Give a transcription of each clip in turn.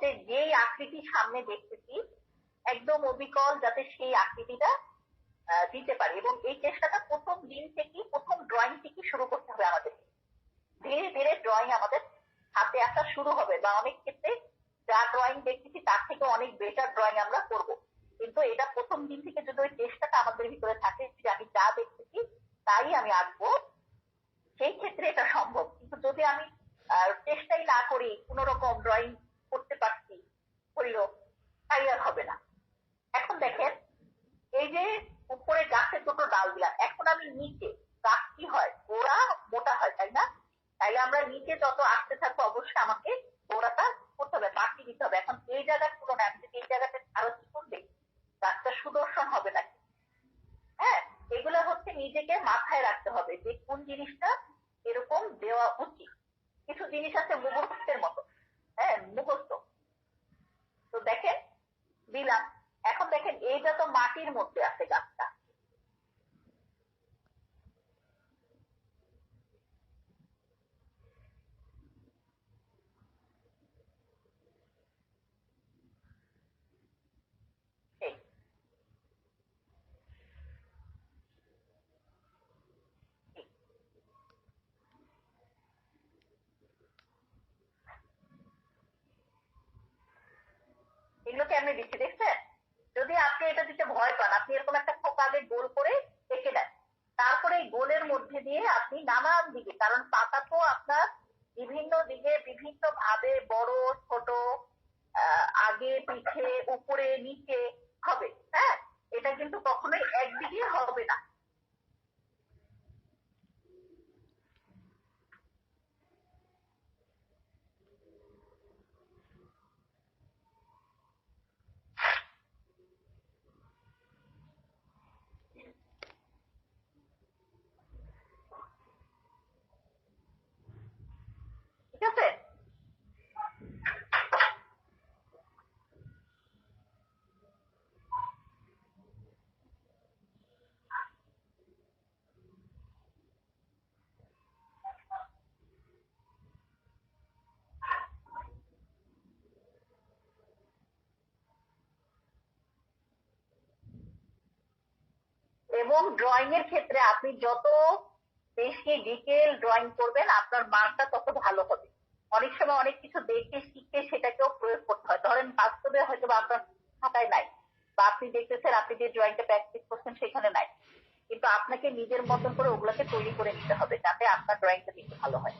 যে যেই আকৃতি সামনে দেখতেছি, একদম অবিকল যাতে সেই আকৃতিটা দিতে পারি। এবং এই চেষ্টাটা প্রথম দিন থেকে, প্রথম ড্রয়িং থেকে শুরু করতে হবে আমাদের। ধীরে ধীরে ড্রয়িং আমাদের হাতে আসা শুরু হবে বা অনেক ক্ষেত্রে যা ড্রয়িং দেখতেছি, তার থেকে অনেক বেটার ড্রয়িং আমরা করব। কিন্তু এটা প্রথম দিন থেকে যদি ওই চেষ্টাটা আমাদের ভিতরে থাকে, যে আমি যা দেখতেছি, তাই আমি আঁকবো, সেই ক্ষেত্রে এটা সম্ভব। কিন্তু যদি আমি চেষ্টাই না করি কোন রকম ড্রয়িং করতে পারছি। করিও তাই আর হবে না। এখন দেখেন, এই যে উপরে গাছের দুটো ডাল দিলাম এখন আমি নিচে, গাছ কি হয়? গোড়া মোটা হয়, তাই না? তাইলে আমরা নিচে যত আসতে থাকব, অবশ্যই আমাকে গোড়াটা করতে হবে বাকি দিতে হবে। এখন এই জায়গার তুলনায় আমি যদি এই জায়গাটা আরও চিকন দিই, গাছটা সুদর্শন হবে নাকি? হ্যাঁ এগুলো হচ্ছে নিজেকে মাথায় রাখতে হবে যে কোন জিনিসটা এরকম দেওয়া উচিত। কিছু জিনিস আছে মুখস্থের মতো। হ্যাঁ মুখস্থ। তো দেখেন দিলাম এখন দেখেন এইটা তো মাটির মধ্যে আছে গাছটা এই এগুলোকে আমি দিচ্ছি দেখছেন? যদি আপনি এটা দিতে ভয় পান, আপনি এরকম একটা খোকা গোল করে এঁকে দেন। তারপরে এই গোলের মধ্যে দিয়ে আপনি নানান দিকে, কারণ পাতা তো আপনার বিভিন্ন দিকে বিভিন্ন ভাবে বড়, ছোট আগে, পিঠে, উপরে, নিচে হবে হ্যাঁ? এটা কিন্তু কখনোই একদিকে হবে না ঠিক আছে এবং ড্রয়িং এর ক্ষেত্রে আপনি যত বেশি ডিটেল ড্রয়িং করবেন, আপনার মার্কটা তত ভালো হবে। অনেক সময় অনেক কিছু দেখে, শিখে সেটাকেও প্রয়োগ করতে হয়। ধরেন বাস্তবে হয়তো বা আপনার খাতায় নাই, বা আপনি দেখতেছেন আপনি যে ড্রয়িংটা প্র্যাকটিস করছেন সেখানে নাই। কিন্তু আপনাকে নিজের মতন করে ওগুলাকে তৈরি করে নিতে হবে, যাতে আপনার ড্রয়িংটা বেশি ভালো হয়।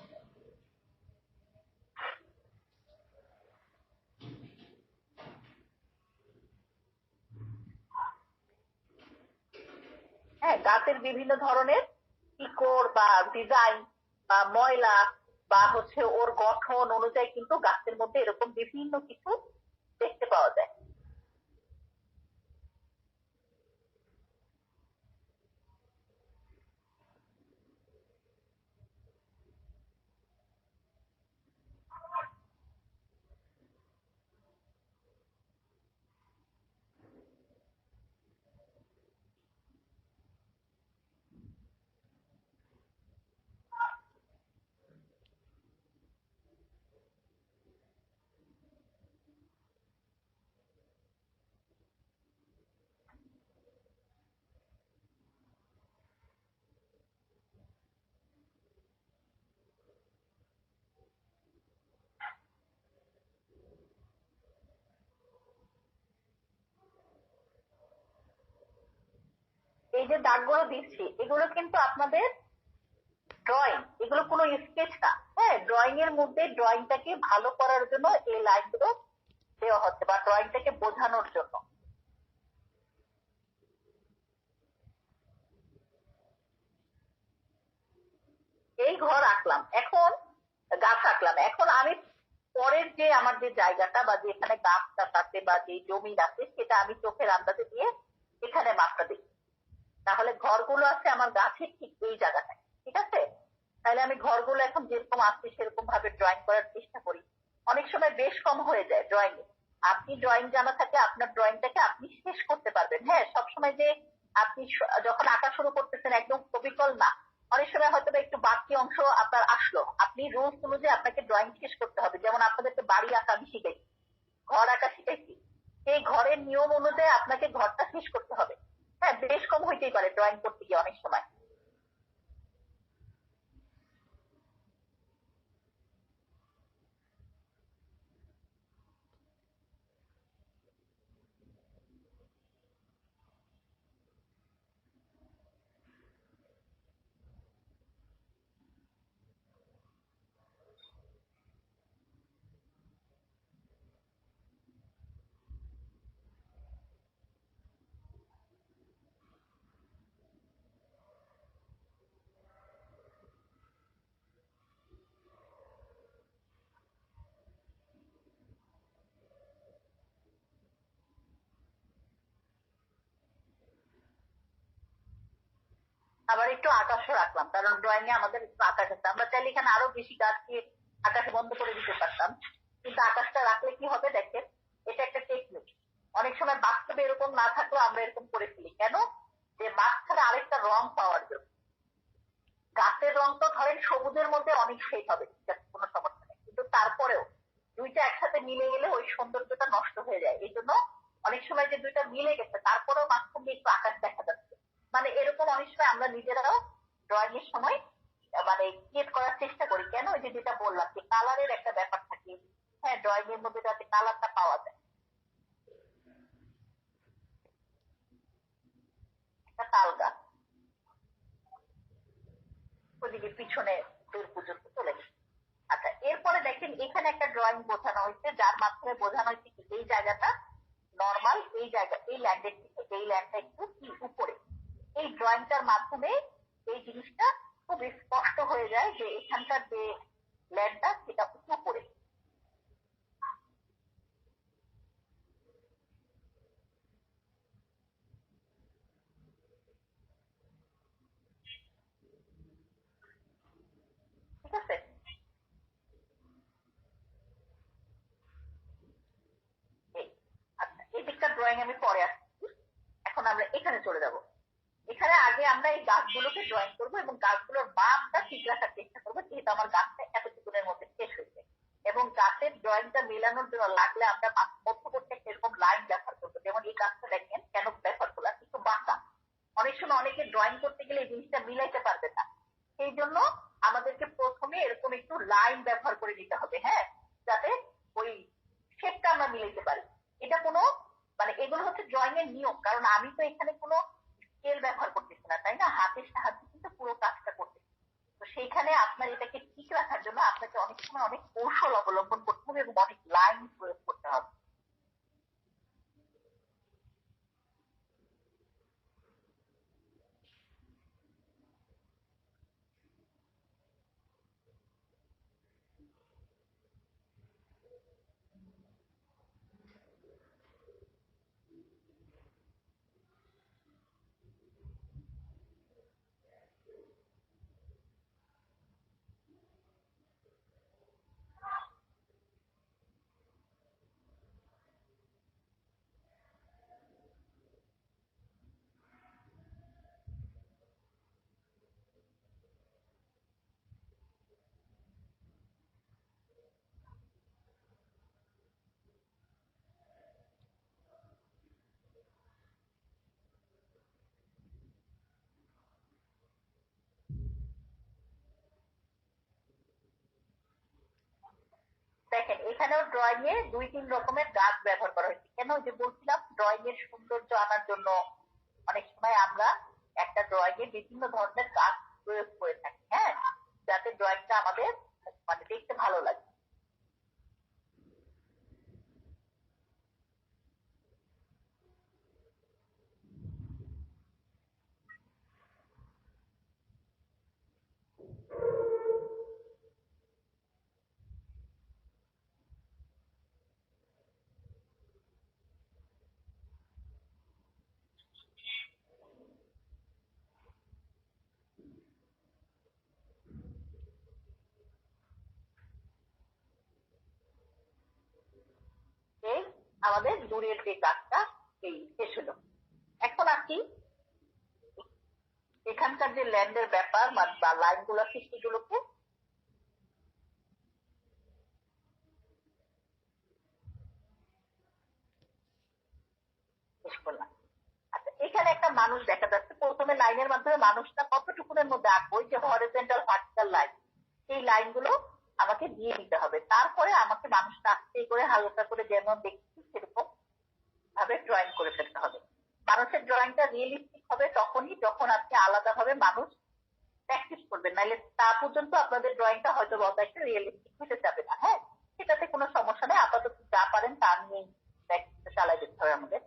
হ্যাঁ গাছের বিভিন্ন ধরনের শিকড় বা ডিজাইন বা ময়লা বা হচ্ছে ওর গঠন অনুযায়ী কিন্তু গাছের মধ্যে এরকম বিভিন্ন কিছু দেখতে পাওয়া যায়। এই যে দাগগুলো দিচ্ছি, এগুলো কিন্তু আপনাদের ড্রয়িং এগুলো কোনো স্কেচ না। হ্যাঁ ড্রয়িং এর মধ্যে ড্রয়িংটাকে ভালো করার জন্য এই লাইনগুলো দেওয়া হচ্ছে বা ড্রয়িংটাকে বোঝানোর জন্য। এই ঘর আঁকলাম, এখন গাছ আঁকলাম। এখন আমি পরের যে আমার যে জায়গাটা বা যেখানে গাছটা আছে বা যে জমি আছে, সেটা আমি চোখের আন্দাজে দিয়ে এখানে মাপটা দিই। তাহলে ঘরগুলো আছে আমার গাছের ঠিক এই জায়গাটায়, ঠিক আছে? তাহলে আমি ঘরগুলো এখন যেরকম আছে সেরকম ভাবে ড্রয়িং করার চেষ্টা করি। অনেক সময় বেশ কম হয়ে যায় ড্রয়িং এ। আপনি ড্রয়িং জানা থাকে, আপনার ড্রয়িংটাকে আপনি শেষ করতে পারবেন। হ্যাঁ সবসময় যে আপনি যখন আঁকা শুরু করতেছেন একদম কবিকল না, অনেক সময় হয়তো একটু বাকি অংশ আপনার আসলো। আপনি রুলস অনুযায়ী আপনাকে ড্রয়িং শেষ করতে হবে। যেমন আপনাদেরকে বাড়ি আঁকা আমি শিখাই ঘর আঁকা শিখাইছি। সেই ঘরের নিয়ম অনুযায়ী আপনাকে ঘরটা শেষ করতে হবে। হ্যাঁ বেশ কম হইতেই পারে ড্রয়িং করতে গিয়ে অনেক সময়। আবার একটু আকাশও রাখলাম, কারণ ড্রয়িং এ আমাদের একটু আকাশ আছে। আমরা চাইলে এখানে আরও বেশি গাছ দিয়ে আকাশে বন্ধ করে দিতে পারতাম। কিন্তু আকাশটা রাখলে কি হবে দেখেন, এটা একটা টেকনিক অনেক সময় বাস্তবে এরকম না থাকলেও আমরা এরকম করে ফেলি। কেন? যে মাঝখানে আরেকটা রং পাওয়ার জন্য। গাছের রং তো ধরেন সবুজের মধ্যে অনেক শেষ হবে কোনো সমস্যা নেই। কিন্তু তারপরেও দুইটা একসাথে মিলে গেলে ওই সৌন্দর্যটা নষ্ট হয়ে যায়। এই জন্য অনেক সময় যে দুইটা মিলে গেছে, তারপরেও মাঝখান দিয়ে একটু আকাশ দেখা যাচ্ছে মানে এরকম অনেক সময় আমরা নিজেরাও ড্রয়িং এর সময় মানে ক্রিয়েট করার চেষ্টা করি। কেন? ওই যে যেটা বললাম যে কালারের একটা ব্যাপার থাকে। হ্যাঁ ড্রয়িং এর মধ্যে যাতে কালারটা পাওয়া যায়। তাল গাছ। ওদিকে পিছনে দূর পর্যন্ত চলে গেছে। আচ্ছা এরপরে দেখেন এখানে একটা ড্রয়িং বোঝানো হয়েছে, যার মাধ্যমে বোঝানো হয়েছে এই জায়গাটা নর্মাল এই জায়গা, এই ল্যান্ডের থেকে এই ল্যান্ডটা একটু কি উপরে। এই ড্রয়িংটার মাধ্যমে এই জিনিসটা খুব স্পষ্ট হয়ে যায় যে এখানকার যে ল্যান্ডটা সেটা উপরে এই আচ্ছা ড্রয়িং আমি পরে আসছি। এখন আমরা এখানে চলে যাব। এখানে আগে আমরা এই গাছগুলোকে ড্রয়িং করব এবং গাছগুলোর মাপটা ঠিক রাখার চেষ্টা করব, যেহেতু আমার গাছটা এতটুকুনের মধ্যে শেষ হয়েছে এবং গাছের ড্রয়িংটা মেলানোর জন্য লাগলে আমরা মধ্যবর্তী একটা এরকম লাইন ব্যবহার করব। যেমন এই গাছটা দেখেন, কেন ব্যবহার করলাম? একটু বাঁকা। অনেক সময় অনেকে ড্রয়িং করতে গেলে এই জিনিসটা মিলাইতে পারবে না। সেই জন্য আমাদেরকে প্রথমে এরকম একটু লাইন ব্যবহার করে নিতে হবে হ্যাঁ? যাতে ওই শেপটা আমরা মিলাইতে পারি। এটা কোনো মানে এগুলো হচ্ছে ড্রয়িং এর নিয়ম। কারণ আমি তো এখানে কোনো স্কেল ব্যবহার করতেছে না তাই না? হাতের সাহায্যে কিন্তু পুরো কাজটা করতেছে তো সেইখানে আপনার এটাকে ঠিক রাখার জন্য আপনাকে অনেক সময় অনেক কৌশল অবলম্বন করতে হবে এবং অনেক লাইন প্রয়োগ করতে হবে। দেখেন, এখানেও ড্রয়িং এ দুই তিন রকমের গাছ ব্যবহার করা হয়েছে। কেন যে বলছিলাম ড্রয়িং এর সৌন্দর্য আনার জন্য অনেক সময় আমরা একটা ড্রয়িং এ বিভিন্ন ধরনের গাছ প্রয়োগ করে থাকি হ্যাঁ? যাতে ড্রয়িংটা আমাদের মানে দেখতে ভালো লাগে। আমাদের দূরের যে কাজটা এই শেষ হলো এখন আসি। এখানকার যে ল্যান্ডের ব্যাপার বা লাইনগুলো, সৃষ্টিগুলোকে। আচ্ছা, এখানে একটা মানুষ দেখা যাচ্ছে। প্রথমে লাইনের মাধ্যমে মানুষটা কতটুকুনের মধ্যে আঁকবো? যে হরিজেন্টাল ভার্টিক্যাল লাইন সেই লাইনগুলো আমাকে দিয়ে দিতে হবে। তারপরে আমাকে মানুষটা আস্তে করে হালকা করে যেমন দেখতে সেরকম ভাবে জয়েন করে ফেলতে হবে। মানুষের জয়েনটা রিয়েলিস্টিক হবে তখনই যখন আপনি আলাদাভাবে মানুষ প্র্যাকটিস করবেন। নাহলে তা পর্যন্ত আপনাদের ড্রয়িংটা হয়তো অত একটা রিয়েলিস্টিক হতে যাবে না হ্যাঁ? সেটাতে কোনো সমস্যা নেই। আপাতত যা পারেন তা নিয়ে প্র্যাকটিসটা চালাই যেতে হবে আমাদের।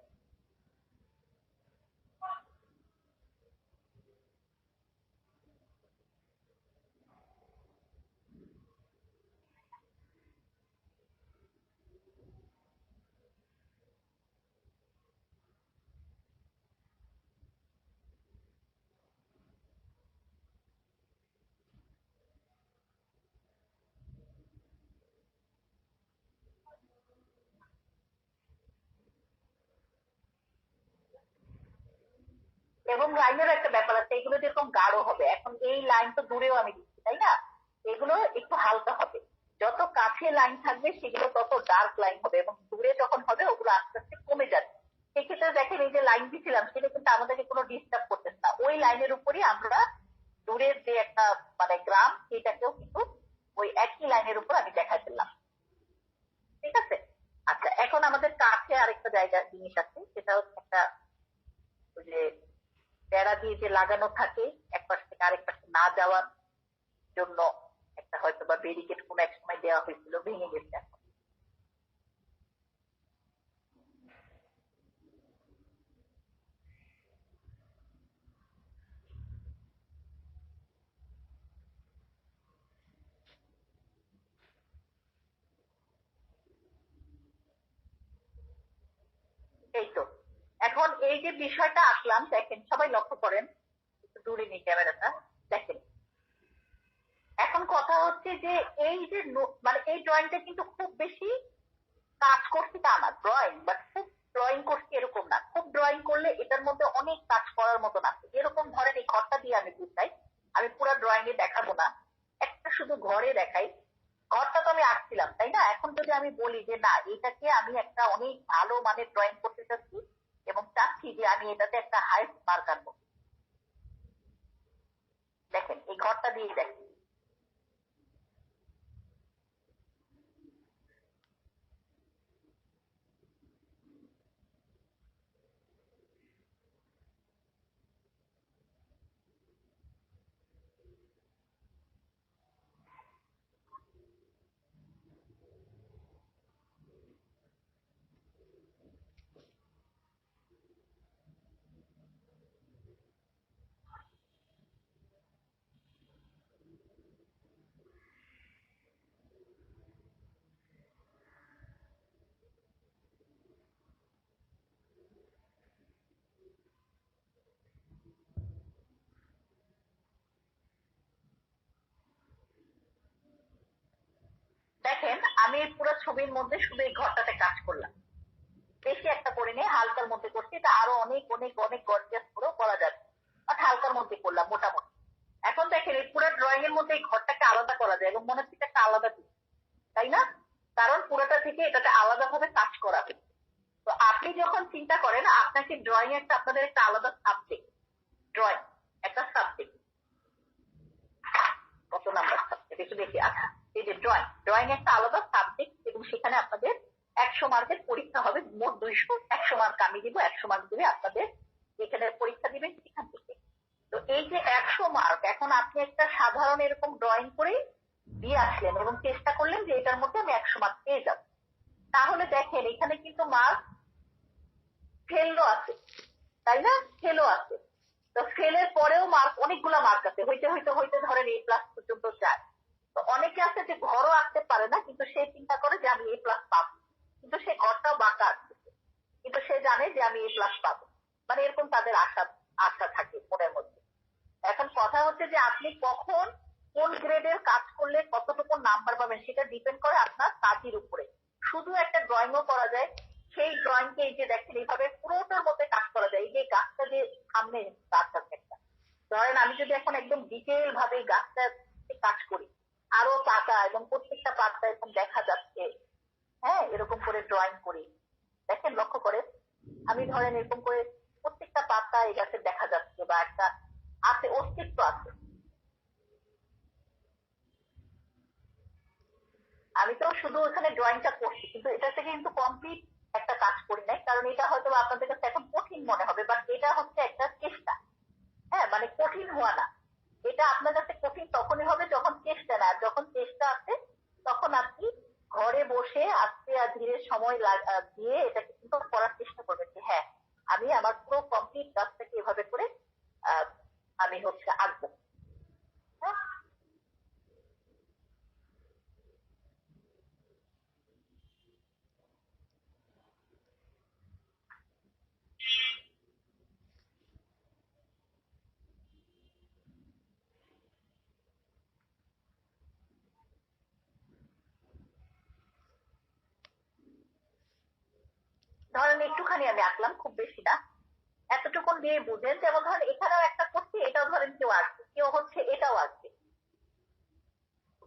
এবং লাইনের একটা ব্যাপার আছে, এগুলো যেরকম গাঢ় হবে, এখন এই লাইন তো দূরেও আমি দিচ্ছি তাই না? এগুলো একটু হালকা হবে। যত কাছে লাইন থাকবে, সেগুলো তত ডার্ক লাইন হবে এবং দূরে যখন হবে, ওগুলো আস্তে আস্তে কমে যাবে। সেক্ষেত্রে দেখেন, এই যে লাইন দিছিলাম, সেটা কিন্তু আমাদেরকে কোনো ডিস্টার্ব করতেছে না। ওই লাইনের উপরই আমরা দূরের যে একটা মানে গ্রাম, সেটাকেও কিন্তু ওই একই লাইনের উপর আমি দেখা ফেললাম ঠিক আছে? আচ্ছা এখন আমাদের কাছে আরেকটা জায়গা জিনিস আছে, সেটা হচ্ছে একটা ওই যে বেড়া দিয়ে যে লাগানো থাকে, এক পাশ থেকে আরেক পাশে না যাওয়ার জন্য একটা হয়তো বা ব্যারিকেড কোনো এক সময় দেওয়া হয়েছিল, ভেঙে গেছে এখন এই তো এখন এই যে বিষয়টা আসলাম, দেখেন, সবাই লক্ষ্য করেন দূরে নিই ক্যামেরাটা, দেখেন। এখন কথা হচ্ছে যে এই যে মানে এই ড্রয়িংটা কিন্তু খুব বেশি কাজ করছি তা না ড্রয়িং বাট খুব ড্রয়িং করছি এরকম না। খুব ড্রয়িং করলে এটার মধ্যে অনেক কাজ করার মতন আছে। এরকম ধরেন এই ঘরটা দিয়ে আমি বুঝাই আমি পুরো ড্রয়িং এ দেখাবো না, একটা শুধু ঘরে দেখাই। ঘরটা তো আমি আঁকছিলাম, তাই না? এখন যদি আমি বলি যে না, এটাকে আমি একটা অনেক ভালো মানের ড্রয়িং করতে চাচ্ছি এবং চাচ্ছি যে আমি এটাতে একটা হাই মার্ক দেখেন এই ঘরটা দিয়ে। দেখেন দেখেন, আমি পুরো ছবির মধ্যে শুধু এই ঘরটাতে কাজ করলাম। বেশি একটা করে নিয়ে হালকার মধ্যে করছি। এটা আরও অনেক অনেক অনেক গর্জিয়াস করেও করা যাবে। হালকার মধ্যে করলাম, মোটামুটি। এখন দেখেন, এই পুরো ড্রয়িং এর মধ্যে এই ঘরটাকে আলাদা করা যায় এবং মনে হচ্ছে একটা আলাদা দিক, তাই না? কারণ পুরোটা থেকে এটাতে আলাদাভাবে কাজ করা তো আপনি যখন চিন্তা করেন, আপনাকে ড্রয়িং একটা আপনাদের একটা আলাদা সাবজেক্ট ড্রয়িং একটা সাবজেক্ট কত নাম্বার সাবজেক্ট একটু দেখি আচ্ছা। এই যে ড্রয়িং ড্রয়িং একটা আলাদা সাবজেক্ট এবং সেখানে আপনাদের একশো মার্কের পরীক্ষা হবে, মোট দুইশো, একশো মার্ক আমি দিব, একশো মার্ক দিবে আপনাদের যেখানে পরীক্ষা দিবেন সেখান থেকে। তো এই যে একশো মার্ক এখন আপনি একটা সাধারণ এরকম ড্রয়িং করে দিয়ে আসলেন এবং চেষ্টা করলেন যে এটার মধ্যে আমি একশো মার্ক পেয়ে যাব। তাহলে দেখেন, এখানে কিন্তু মার্ক ফেলও আছে, তাই না? ফেলও আছে। তো ফেলের পরেও মার্ক অনেকগুলো মার্ক আছে। হইতে হইতে হইতে ধরেন এ প্লাস পর্যন্ত যায়। অনেকে আছে যে ঘরও আসতে পারে না, কিন্তু সে চিন্তা করে যে আমি এ প্লাস পাবো। কিন্তু সে ঘরটাও বাঁকা আসছে কিন্তু সে জানে যে আমি এ প্লাস পাবো। মানে এরকম তাদের আশা আশা থাকে মনের মধ্যে। এখন কথা হচ্ছে যে আপনি কখন কোন গ্রেডের কাজ করলে কতটুকু নাম্বার পাবেন সেটা ডিপেন্ড করে আপনার কাজের উপরে। শুধু একটা ড্রয়িংও করা যায়। সেই ড্রয়িং কে এই যে দেখেন, এইভাবে পুরোটার মধ্যে কাজ করা যায়। এই যে গাছটা যে সামনে গাছটা ধরেন আমি যদি এখন একদম ডিটেল ভাবে গাছটা কাজ করি আরও পাতা এবং প্রত্যেকটা পাতা এরকম দেখা যাচ্ছে। হ্যাঁ এরকম করে ড্রয়িং করি। দেখেন, লক্ষ্য করে আমি ধরেন এরকম করে প্রত্যেকটা পাতা এই গাছের দেখা যাচ্ছে বা একটা আছে, অস্তিত্ব আছে। আমি তো শুধু ওখানে ড্রয়িংটা করছি, কিন্তু এটা থেকে কিন্তু কমপ্লিট একটা কাজ করি নাই, কারণ এটা হয়তো আপনাদের কাছে এখন কঠিন মনে হবে বাট এটা হচ্ছে একটা চেষ্টা। হ্যাঁ মানে কঠিন হওয়া না। এটা আপনার কাছে কঠিন তখনই হবে যখন চেষ্টা না, যখন চেষ্টা আছে, তখন আপনি ঘরে বসে আস্তে আর ধীরে সময় দিয়ে এটাকে কিন্তু করার চেষ্টা করবেন যে হ্যাঁ আমি আমার পুরো কমপ্লিট কাজটাকে এভাবে করে আমি হচ্ছে আঁকবো হ্যাঁ ধরেন একটুখানি আমি আঁকলাম, খুব বেশি না। এতটুকুন দিয়ে বুঝেন যেমন ধরেন এখানেও একটা করছি, এটাও ধরেন কেউ আসবে কেউ হচ্ছে এটাও আসবে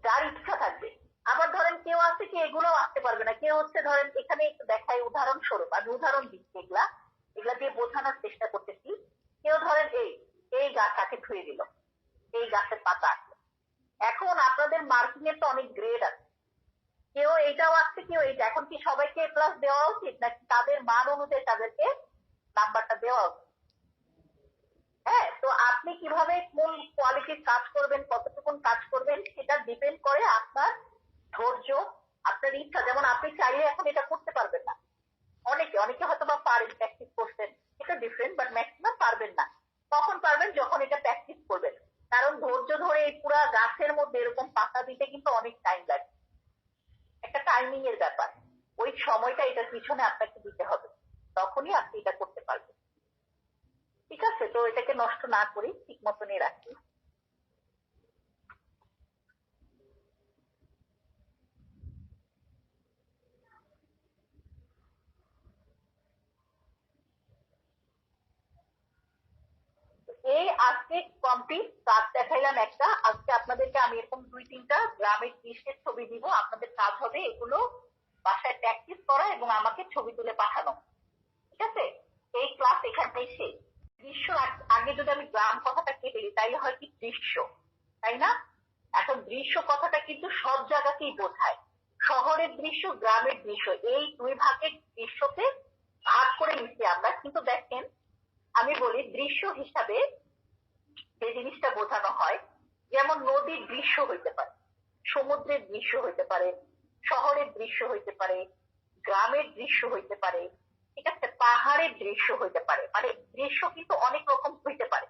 যার ইচ্ছা থাকবে। আবার ধরেন কেউ আছে কি এগুলো আসতে পারবে না। কেউ হচ্ছে ধরেন এখানে একটু দেখাই, উদাহরণস্বরূপ, আমি উদাহরণ দিচ্ছি এগুলা। এগুলা দিয়ে বোঝানোর চেষ্টা করতেছি। কেউ ধরেন এই এই গাছটাকে ধুয়ে দিল, এই গাছের পাতা আছে এখন আপনাদের মার্কিং এর তো অনেক গ্রেড আছে। কেউ এইটাও আসছে কেউ এইটা। এখন কি সবাইকে প্লাস দেওয়া উচিত, নাকি তাদের মান অনুযায়ী তাদেরকে নাম্বারটা দেওয়া উচিত? হ্যাঁ তো আপনি কীভাবে কোন কোয়ালিটির কাজ করবেন কতটুকু কাজ করবেন, সেটা ডিপেন্ড করে আপনার ধৈর্য, আপনার ইচ্ছা। যেমন আপনি চাইলে এখন এটা করতে পারবেন না। অনেকে অনেকে হয়তো বা পারেন প্র্যাকটিস করছেন। এটা ডিফারেন্ট বাট ম্যাক্সিমাম পারবেন না। কখন পারবেন যখন এটা প্র্যাকটিস করবেন। কারণ ধৈর্য ধরে এই পুরা গাছের মধ্যে এরকম পাতা দিতে কিন্তু অনেক টাইম লাগে। একটা টাইমিং এর ব্যাপার। ওই সময়টা এটার পিছনে আপনাকে দিতে হবে। তখনই আপনি এটা করতে পারবেন। ঠিক আছে? তো এটাকে নষ্ট না করি ঠিক মতনই রাখি এই আজকে কমপ্লিট কাজ দেখাইলাম একটা। আজকে আপনাদেরকে আমি এরকম দুই, তিনটা গ্রামের দৃশ্যের ছবি দিব। আপনাদের কাজ হবে এগুলো বাসায় প্র্যাকটিস করা এবং আমাকে ছবি তুলে পাঠানো। ঠিক আছে? এই ক্লাস এখানেই শেষ। দৃশ্য আগে যদি আমি গ্রাম কথাটা কেটে দিই তাইলে হয় কি দৃশ্য, তাই না? এখন দৃশ্য কথাটা কিন্তু সব জায়গাতেই বোঝায়। শহরের দৃশ্য, গ্রামের দৃশ্য, এই দুই ভাগের দৃশ্যতে ভাগ করে নিচ্ছি আমরা। কিন্তু দেখেন, আমি বলি দৃশ্য হিসাবে যে জিনিসটা বোঝানো হয়, যেমন নদীর দৃশ্য হইতে পারে, সমুদ্রের দৃশ্য হইতে পারে, শহরের দৃশ্য হইতে পারে, গ্রামের দৃশ্য হইতে পারে, ঠিক আছে, পাহাড়ের দৃশ্য হইতে পারে মানে দৃশ্য কিন্তু অনেক রকম হইতে পারে,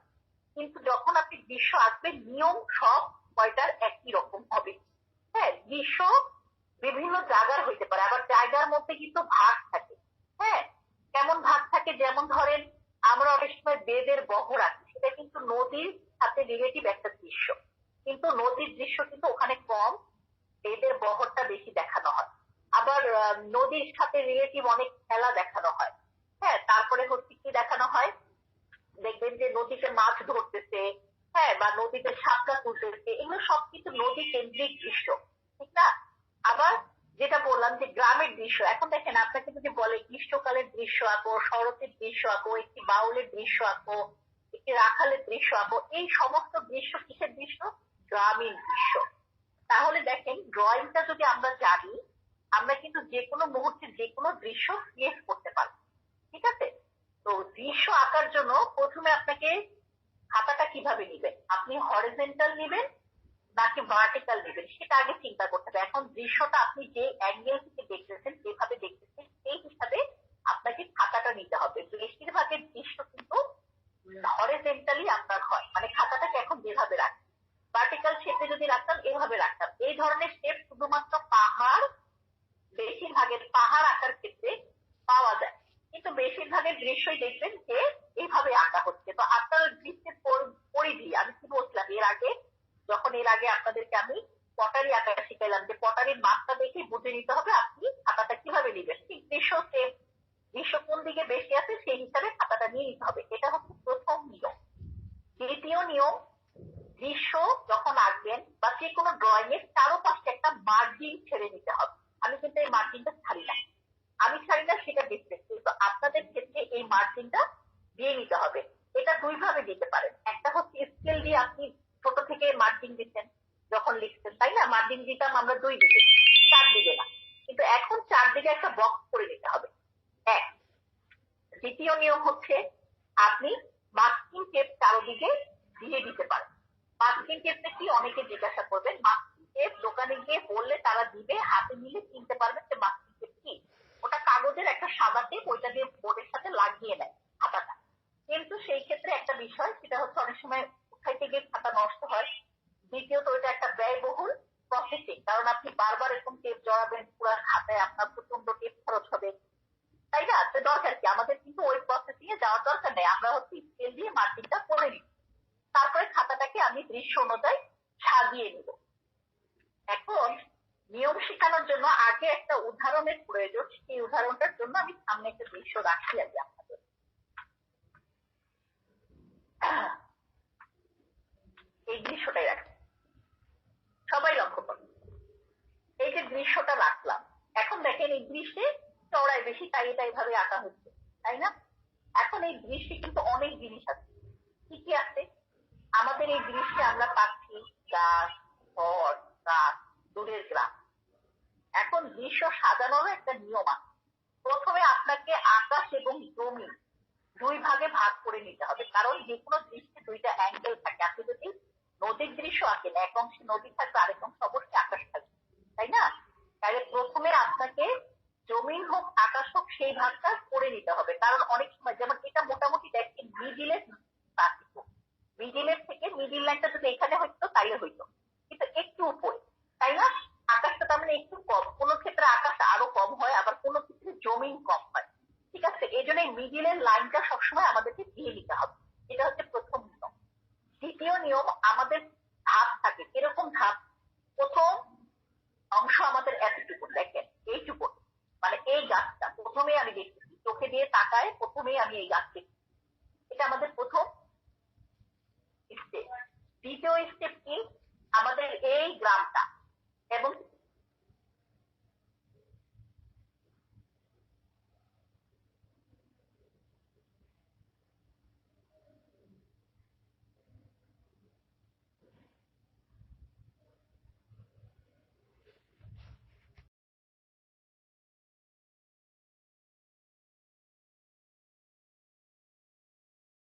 কিন্তু যখন আপনি দৃশ্য আঁকবেন, নিয়ম সব কয়টার একই রকম হবে। হ্যাঁ দৃশ্য বিভিন্ন জায়গার হইতে পারে, আবার জায়গার মধ্যে কিন্তু ভাগ থাকে হ্যাঁ কেমন ভাগ থাকে, যেমন ধরেন, আমরা অনেক সময় বেদের বহর আঁকি সেটা কিন্তু নদীর সাথে রিলেটিভ একটা দৃশ্য। কিন্তু নদীর দৃশ্য কিন্তু ওখানে কম বেদের বহরটা বেশি দেখানো হয়। আবার নদীর সাথে রিলেটিভ অনেক খেলা দেখানো হয়। হ্যাঁ তারপরে হচ্ছে কি দেখানো হয়? দেখবেন যে নদীতে মাছ ধরতেছে হ্যাঁ বা নদীতে সাপটা তুলতেছে, এগুলো সব কিন্তু নদী কেন্দ্রিক দৃশ্য, ঠিক না? আবার যেটা বললাম যে গ্রামের দৃশ্য, এখন দেখেন আপনাকে যদি বলে গ্রীষ্মকালের দৃশ্য আঁকো, শরতের দৃশ্য আঁকো, একটি বাউলের দৃশ্য আঁকো রাখালের দৃশ্য আঁকো এই সমস্ত দৃশ্য কিসের দৃশ্য? গ্রামীণ দৃশ্য। তাহলে দেখেন ড্রয়িংটা যদি আমরা জানি, আমরা কিন্তু যে কোনো মুহূর্তে যে কোনো দৃশ্য ক্রিয়েট করতে পারব। ঠিক আছে? তো দৃশ্য আঁকার জন্য প্রথমে আপনাকে খাতাটা কীভাবে নিবেন? আপনি হরিজেন্টাল নিবেন নাকি ভার্টিক্যাল নেবেন? সেটা আগে চিন্তা করতে হবে। এখন দৃশ্যটা আপনি যে অ্যাঙ্গেল তৈরি কারণ আপনি বারবার এরকম টেপ জড়াবেন, পুরো খাতায় আপনার প্রচণ্ড টেপ খরচ হবে। তাই না? তো দরকার কি? আমাদের কিন্তু ওই প্রসেসিং এ যাওয়ার দরকার নেই। আমরা হচ্ছে স্কেল দিয়ে মার্জিনটা করে নিই। তারপরে খাতাটাকে আমি দৃশ্য অনুযায়ী সাজিয়ে নিব। এখন নিয়ম শেখানোর জন্য আগে একটা উদাহরণের প্রয়োজন। সেই উদাহরণটার জন্য আমি সামনে একটা দৃশ্য রাখি আগে আপনাদের। এই দৃশ্যটাই রাখি সবাই লক্ষ্য করুন এই যে দৃশ্যটা রাখলাম দেখেন এই দৃশ্যে চড়াই বেশি তাই তাই ভাবে আঁকা হচ্ছে, তাই না? এখন এই দৃশ্যে কিন্তু অনেক জিনিস আছে। কি কি আছে? আমাদের এই দৃশ্যে আমরা পাচ্ছি গাছ, ঘর, গাছ, দূরের গ্রাম। এখন দৃশ্য সাজানোর একটা নিয়ম আছে। প্রথমে আপনাকে আকাশ এবং জমি দুই ভাগে ভাগ করে নিতে হবে, কারণ যে কোনো দৃশ্যে দুইটা অ্যাঙ্গেল থাকে। আপনি যদি নদীর দৃশ্য আঁকেন, এক অংশে নদী থাকবে, আরেক অংশে অবশ্যই আকাশ থাকবে, তাই না? তাহলে প্রথমে আপনাকে জমিন হোক, আকাশ হোক, সেই ভাগটা করে নিতে হবে। কারণ অনেক সময় যেমন এটা মোটামুটি দেখেন মিডিলের মিডিলের থেকে মিডিল লাইনটা যদি এখানে হইতো তাইলে হইতো। কিন্তু একটু উপরে। তাই না? আকাশটা তার মানে একটু কম। কোন ক্ষেত্রে আকাশ আরও কম হয়, আবার কোন ক্ষেত্রে জমিন কম হয়। ঠিক আছে? এই জন্য মিডিলের লাইনটা সবসময় আমাদেরকে দিয়ে নিতে হবে। এটা হচ্ছে প্রথম নিয়ম। দ্বিতীয় নিয়ম, আমাদের ধাপ থাকে। কীরকম ধাপ? প্রথম অংশ আমাদের এতটুকু দেখেন, এইটুকু। মানে এই গাছটা প্রথমে আমি দেখতেছি চোখে দিয়ে তাকায় প্রথমে আমি এই গাছ দেখি এটা আমাদের প্রথম স্টেপ দ্বিতীয় স্টেপ কি? আমাদের এই গ্রামটা এবং